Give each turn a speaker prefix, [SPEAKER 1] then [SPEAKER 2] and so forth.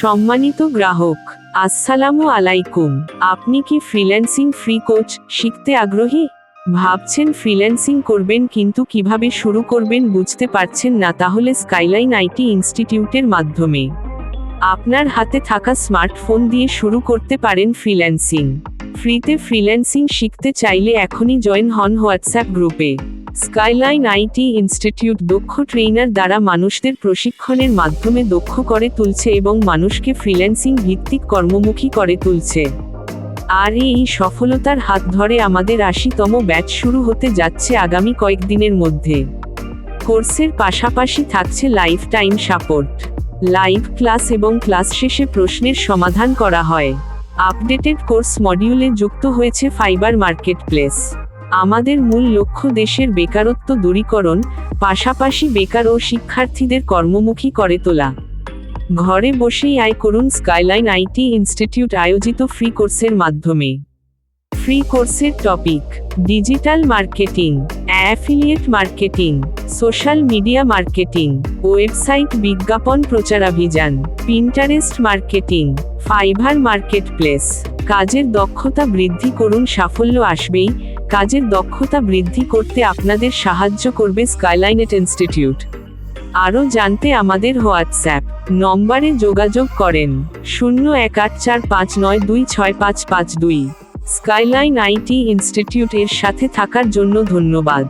[SPEAKER 1] সম্মানিত গ্রাহক, আসসালামু আলাইকুম। আপনি কি ফ্রিল্যান্সিং ফ্রি কোচ শিখতে আগ্রহী? ভাবছেন ফ্রিল্যান্সিং করবেন কিন্তু কীভাবে শুরু করবেন বুঝতে পারছেন না, তাহলে স্কাইলাইন আইটি ইনস্টিটিউটের মাধ্যমে। আপনার হাতে থাকা স্মার্টফোন দিয়ে শুরু করতে পারেন ফ্রিল্যান্সিং। ফ্রিতে ফ্রিল্যান্সিং শিখতে চাইলে এখনই জয়েন হন হোয়াটসঅ্যাপ গ্রুপে। স্কাইলাইন আইটি ইনস্টিটিউট দক্ষ ট্রেইনার দ্বারা মানুষদের প্রশিক্ষণের মাধ্যমে দক্ষ করে তুলছে এবং মানুষকে ফ্রিল্যান্সিং ভিত্তিক কর্মমুখী করে তুলছে। আর এই সফলতার হাত ধরে আমাদের আশিতম ব্যাচ শুরু হতে যাচ্ছে আগামী কয়েকদিনের মধ্যে। কোর্সের পাশাপাশি থাকছে life time support live class এবং ক্লাস শেষে প্রশ্নের সমাধান করা হয়। আপডেটেড কোর্স মডিউলে যুক্ত হয়েছে ফাইবার মার্কেট প্লেস আমাদের মূল লক্ষ্য দেশের বেকারত্ব দূরীকরণ, পাশাপাশি বেকার ও শিক্ষার্থীদের কর্মমুখী করে তোলা। ঘরে বসেই আয় করুন স্কাইলাইন আইটি ইনস্টিটিউট আয়োজিত ফ্রি কোর্সের মাধ্যমে। ফ্রি কোর্সের topic, digital marketing, affiliate marketing, social media marketing, website বিজ্ঞাপন প্রচারাভিযান Pinterest marketing, Fiverr marketplace কাজের দক্ষতা বৃদ্ধি করুন সাফল্য আসবেই কাজের দক্ষতা বৃদ্ধি করতে আপনাদের সাহায্য করবে স্কাইলাইনেট ইনস্টিটিউট। আরও জানতে আমাদের হোয়াটসঅ্যাপ নম্বরে যোগাযোগ করেন শূন্য এক আট চার পাঁচ নয় দুই ছয় পাঁচ পাঁচ দুই। স্কাইলাইন আইটি ইনস্টিটিউট এর সাথে থাকার জন্য ধন্যবাদ।